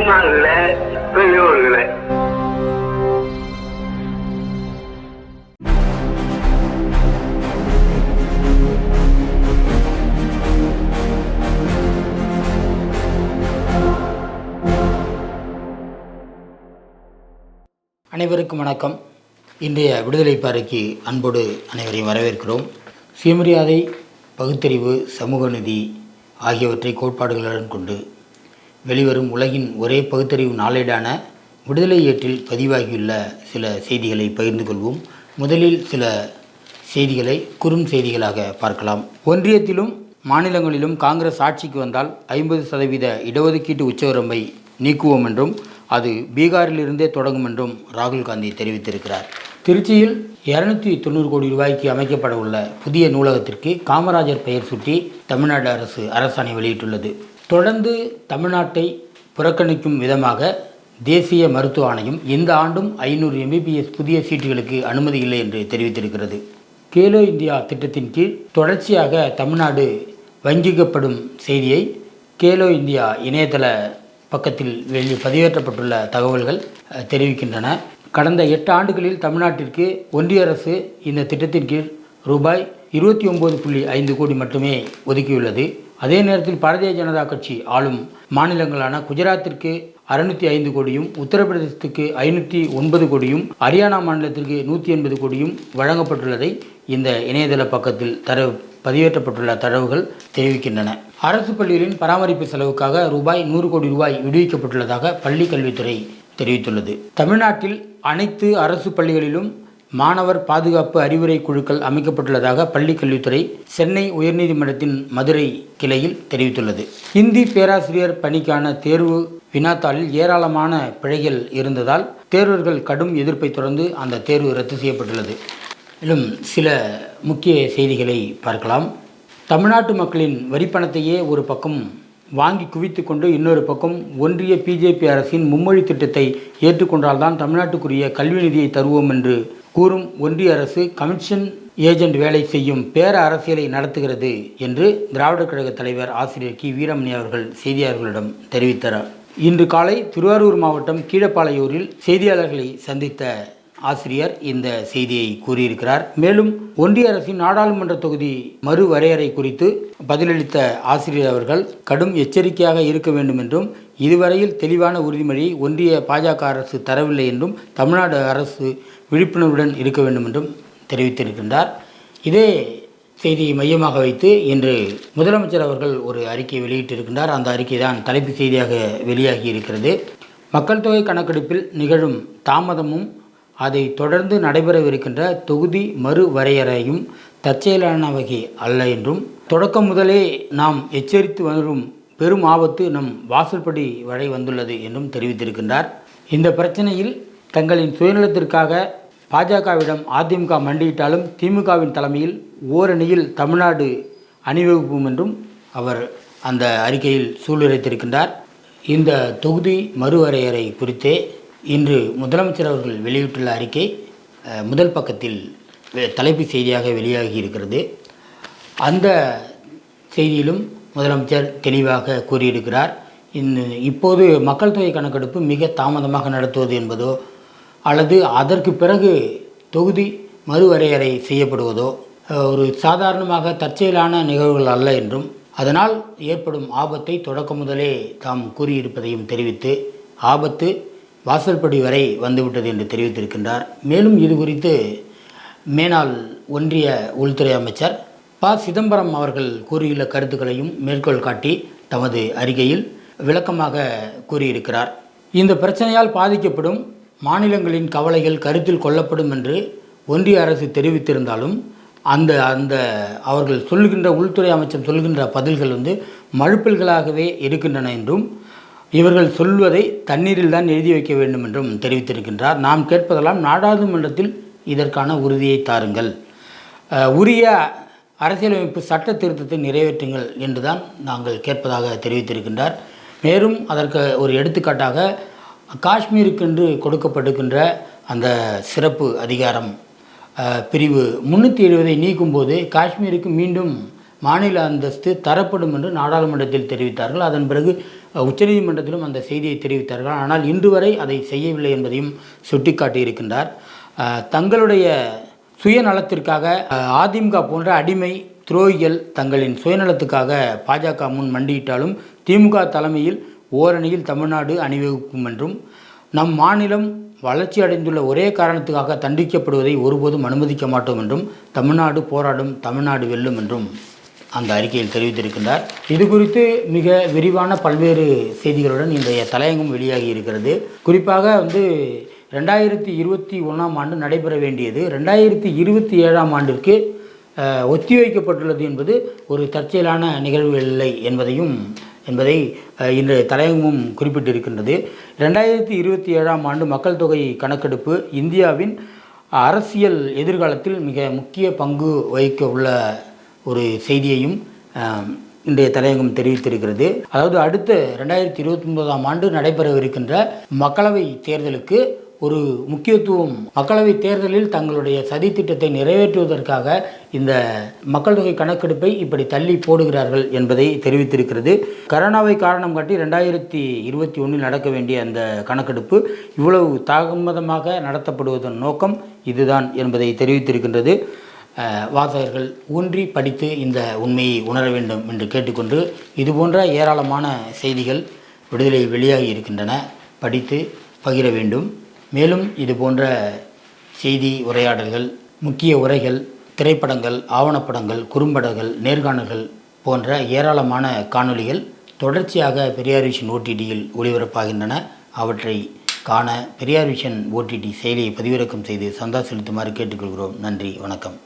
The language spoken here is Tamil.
தாய்மார்களே பெரியோர்களே. அனைவருக்கும் வணக்கம். இன்றைய விடுதலை பாறைக்கு அன்போடு அனைவரையும் வரவேற்கிறோம். சுயமரியாதை பகுத்தறிவு சமூக நிதி ஆகியவற்றை கோட்பாடுகளுடன் கொண்டு வெளிவரும் உலகின் ஒரே பகுத்தறிவு நாளேடான விடுதலை ஏற்றில் பதிவாகியுள்ள சில செய்திகளை பகிர்ந்து கொள்வோம். முதலில் சில செய்திகளை குறும் செய்திகளாக பார்க்கலாம். ஒன்றியத்திலும் மாநிலங்களிலும் காங்கிரஸ் ஆட்சிக்கு வந்தால் ஐம்பது சதவீத இடஒதுக்கீட்டு உச்சவரம்பை நீக்குவோம் என்றும் அது பீகாரிலிருந்தே தொடங்கும் என்றும் ராகுல் காந்தி தெரிவித்திருக்கிறார். திருச்சியில் இரநூத்தி தொண்ணூறு கோடி ரூபாய்க்கு அமைக்கப்பட உள்ள புதிய நூலகத்திற்கு காமராஜர் பெயர் சுட்டி தமிழ்நாடு அரசு அரசாணை வெளியிட்டுள்ளது. தொடர்ந்து தமிழ்நாட்டை புறக்கணிக்கும் விதமாக தேசிய மருத்துவ ஆணையம் இந்த ஆண்டும் ஐநூறு எம்பிபிஎஸ் புதிய சீட்டுகளுக்கு அனுமதி இல்லை என்று தெரிவித்திருக்கிறது. கேலோ இந்தியா திட்டத்தின் கீழ் தொடர்ச்சியாக தமிழ்நாடு வஞ்சிக்கப்படும் செய்தியை கேலோ இந்தியா இணையதள பக்கத்தில் வெளி பதிவேற்றப்பட்டுள்ள தகவல்கள் தெரிவிக்கின்றன. கடந்த எட்டு ஆண்டுகளில் தமிழ்நாட்டிற்கு ஒன்றிய அரசு இந்த திட்டத்தின் கீழ் ரூபாய் இருபத்தி ஒம்பது புள்ளி ஐந்து கோடி மட்டுமே ஒதுக்கியுள்ளது. அதே நேரத்தில் பாரதிய ஜனதா கட்சி ஆளும் மாநிலங்களான குஜராத்திற்கு அறுநூத்தி ஐந்து கோடியும் உத்தரப்பிரதேசத்துக்கு ஐநூற்றி ஒன்பது கோடியும் ஹரியானா மாநிலத்திற்கு நூற்றி எண்பது கோடியும் வழங்கப்பட்டுள்ளதை இந்த இணையதள பக்கத்தில் தரவு பதிவேற்றப்பட்டுள்ள தரவுகள் தெரிவிக்கின்றன. அரசு பள்ளிகளின் பராமரிப்பு செலவுக்காக ரூபாய் நூறு கோடி ரூபாய் விடுவிக்கப்பட்டுள்ளதாக பள்ளி கல்வித்துறை தெரிவித்துள்ளது. தமிழ்நாட்டில் அனைத்து அரசு பள்ளிகளிலும் மாணவர் பாதுகாப்பு அறிவுரை குழுக்கள் அமைக்கப்பட்டுள்ளதாக பள்ளி கல்வித்துறை சென்னை உயர்நீதிமன்றத்தின் மதுரை கிளையில் தெரிவித்துள்ளது. இந்தி பேராசிரியர் பணிக்கான தேர்வு வினாத்தாளில் ஏராளமான பிழைகள் இருந்ததால் தேர்வர்கள் கடும் எதிர்ப்பை தொடர்ந்து அந்த தேர்வு ரத்து செய்யப்பட்டுள்ளது. மேலும் சில முக்கிய செய்திகளை பார்க்கலாம். தமிழ்நாட்டு மக்களின் வரிப்பணத்தையே ஒரு பக்கம் வாங்கி குவித்து கொண்டு இன்னொரு பக்கம் ஒன்றிய பிஜேபி அரசின் மும்மொழி திட்டத்தை ஏற்றுக்கொண்டால்தான் தமிழ்நாட்டுக்குரிய கல்வி நிதியை தருவோம் என்று கூறும் ஒன்றிய அரசு கமிஷன் ஏஜென்ட் வேலை செய்யும் பேர அரசியலை நடத்துகிறது என்று திராவிடர் கழக தலைவர் ஆசிரியர் கி. வீரமணி அவர்கள் செய்தியாளர்களிடம் தெரிவித்தார். இன்று காலை திருவாரூர் மாவட்டம் கீழப்பாளையூரில் செய்தியாளர்களை சந்தித்த ஆசிரியர் இந்த செய்தியை கூறியிருக்கிறார். மேலும் ஒன்றிய அரசின் நாடாளுமன்ற தொகுதி மறுவரையறை குறித்து பதிலளித்த ஆசிரியர் அவர்கள் கடும் எச்சரிக்கையாக இருக்க வேண்டும் என்றும் இதுவரையில் தெளிவான உறுதிமொழி ஒன்றிய பாஜக அரசு தரவில்லை என்றும் தமிழ்நாடு அரசு விழிப்புணர்வுடன் இருக்க வேண்டும் என்றும் தெரிவித்திருக்கின்றார். இதே செய்தியை மையமாக வைத்து இன்று முதலமைச்சர் அவர்கள் ஒரு அறிக்கையை வெளியிட்டிருக்கின்றார். அந்த அறிக்கை தான் தலைப்பு செய்தியாக வெளியாகி இருக்கிறது மக்கள் தொகை கணக்கெடுப்பில் நிகழும் தாமதமும் அதை தொடர்ந்து நடைபெறவிருக்கின்ற தொகுதி மறுவரையறையும் தற்செயலான வகை அல்ல என்றும் தொடக்கம் முதலே நாம் எச்சரித்து வரும் பெரும் ஆபத்து நம் வாசல்படி வரை வந்துள்ளது என்றும் தெரிவித்திருக்கின்றார். இந்த பிரச்சனையில் தங்களின் சுயநலத்திற்காக பாஜகவிடம் அதிமுக மண்டியிட்டாலும் திமுகவின் தலைமையில் ஓரணியில் தமிழ்நாடு அணிவகுப்போம் என்றும் அவர் அந்த அறிக்கையில் சூளுரைத்திருக்கின்றார். இந்த தொகுதி மறுவரையறை குறித்தே இன்று முதலமைச்சர் அவர்கள் வெளியிட்டுள்ள அறிக்கை முதல் பக்கத்தில் தலைப்பு செய்தியாக வெளியாகி இருக்கிறது. அந்த செய்தியிலும் முதலமைச்சர் தெளிவாக கூறியிருக்கிறார். இந்த இப்போது மக்கள் தொகை கணக்கெடுப்பு மிக தாமதமாக நடத்துவது என்பதோ அல்லது அதற்கு பிறகு தொகுதி மறுவரையறை செய்யப்படுவதோ ஒரு சாதாரணமாக தற்செயலான நிகழ்வுகள் அல்ல என்றும் அதனால் ஏற்படும் ஆபத்தை தொடக்க முதலே தாம் கூறியிருப்பதையும் தெரிவித்து ஆபத்து வாசல்படி வரை வந்துவிட்டது என்று தெரிவித்திருக்கின்றார். மேலும் இது குறித்து மேனாள் ஒன்றிய உள்துறை அமைச்சர் ப. சிதம்பரம் அவர்கள் கூறியுள்ள கருத்துக்களையும் மேற்கோள் காட்டி தமது அறிக்கையில் விளக்கமாக கூறியிருக்கிறார். இந்த பிரச்சனையால் பாதிக்கப்படும் மாநிலங்களின் கவலைகள் கருத்தில் கொள்ளப்படும் என்று ஒன்றிய அரசு தெரிவித்திருந்தாலும் அந்த அந்த அவர்கள் சொல்லுகின்ற உள்துறை அமைச்சர் சொல்கின்ற பதில்கள் வந்து மழுப்பல்களாகவே இருக்கின்றன என்றும் இவர்கள் சொல்வதை தண்ணீரில் தான் எழுதி வைக்க வேண்டும் என்றும் தெரிவித்திருக்கின்றார். நாம் கேட்பதெல்லாம் நாடாளுமன்றத்தில் இதற்கான உறுதியை தாருங்கள். உரிய அரசியலமைப்பு சட்ட திருத்தத்தை நிறைவேற்றுங்கள் என்றுதான் நாங்கள் கேட்பதாக தெரிவித்திருக்கின்றார். மேலும் அதற்கு ஒரு எடுத்துக்காட்டாக காஷ்மீருக்கென்று கொடுக்கப்பட்டிருக்கின்ற அந்த சிறப்பு அதிகாரம் பிரிவு முந்நூற்றி எழுபதை நீக்கும்போது காஷ்மீருக்கு மீண்டும் மாநில அந்தஸ்து தரப்படும் என்று நாடாளுமன்றத்தில் தெரிவித்தார்கள். அதன் பிறகு உச்சநீதிமன்றத்திலும் அந்த செய்தியை தெரிவித்தார்கள். ஆனால் இன்று வரை அதை செய்யவில்லை என்பதையும் சுட்டிக்காட்டியிருக்கின்றார். தங்களுடைய சுயநலத்திற்காக அதிமுக போன்ற அடிமை துரோகிகள் தங்களின் சுயநலத்துக்காக பாஜக முன் மண்டியிட்டாலும் திமுக தலைமையில் ஓரணியில் தமிழ்நாடு அணிவகுக்கும் என்றும் நம் மாநிலம் வளர்ச்சி அடைந்துள்ள ஒரே காரணத்துக்காக தண்டிக்கப்படுவதை ஒருபோதும் அனுமதிக்க மாட்டோம் என்றும் தமிழ்நாடு போராடும் தமிழ்நாடு வெல்லும் என்றும். அந்த அறிக்கையில் தெரிவித்திருக்கின்றார். இது குறித்து மிக விரிவான பல்வேறு செய்திகளுடன் இன்றைய தலையங்கம் வெளியாகி இருக்கிறது. குறிப்பாக வந்து ரெண்டாயிரத்தி இருபத்தி ஒன்றாம் ஆண்டு நடைபெற வேண்டியது ரெண்டாயிரத்தி இருபத்தி ஏழாம் ஆண்டிற்கு ஒத்திவைக்கப்பட்டுள்ளது என்பது ஒரு தற்செயலான நிகழ்வு இல்லை என்பதையும் என்பதை இன்றைய தலையங்கமும் குறிப்பிட்டிருக்கின்றது. ரெண்டாயிரத்தி இருபத்தி ஏழாம் ஆண்டு மக்கள் தொகை கணக்கெடுப்பு இந்தியாவின் அரசியல் எதிர்காலத்தில் மிக முக்கிய பங்கு வகிக்க உள்ள ஒரு செய்தியையும் இன்றைய தலையங்கம் தெரிவித்திருக்கிறது. அதாவது அடுத்த ரெண்டாயிரத்தி இருபத்தி ஒன்பதாம் ஆண்டு நடைபெறவிருக்கின்ற மக்களவை தேர்தலுக்கு ஒரு முக்கியத்துவம் மக்களவை தேர்தலில் தங்களுடைய சதித்திட்டத்தை நிறைவேற்றுவதற்காக இந்த மக்கள் தொகை கணக்கெடுப்பை இப்படி தள்ளி போடுகிறார்கள் என்பதை தெரிவித்திருக்கிறது. கரோனாவை காரணம் காட்டி ரெண்டாயிரத்தி இருபத்தி ஒன்றில் நடக்க வேண்டிய அந்த கணக்கெடுப்பு இவ்வளவு தாமதமாக நடத்தப்படுவதன் நோக்கம் இதுதான் என்பதை தெரிவித்திருக்கின்றது. வாசகர்கள் ஊன்றி படித்து இந்த உண்மையை உணர வேண்டும் என்று கேட்டுக்கொண்டு இதுபோன்ற ஏராளமான செய்திகள் விடுதலை வெளியாகி இருக்கின்றன. படித்து பகிர வேண்டும். மேலும் இது போன்ற செய்தி உரையாடல்கள் முக்கிய உரைகள் திரைப்படங்கள் ஆவணப்படங்கள் குறும்படங்கள் நேர்காணல்கள் போன்ற ஏராளமான காணொளிகள் தொடர்ச்சியாக பெரியார் விஷன் ஓடிடியில் ஒளிபரப்பாகின்றன. அவற்றை காண பெரியார் விஷன் ஓடிடி செயலியை பதிவிறக்கம் செய்து சந்தா செலுத்துமாறு கேட்டுக்கொள்கிறோம். நன்றி வணக்கம்.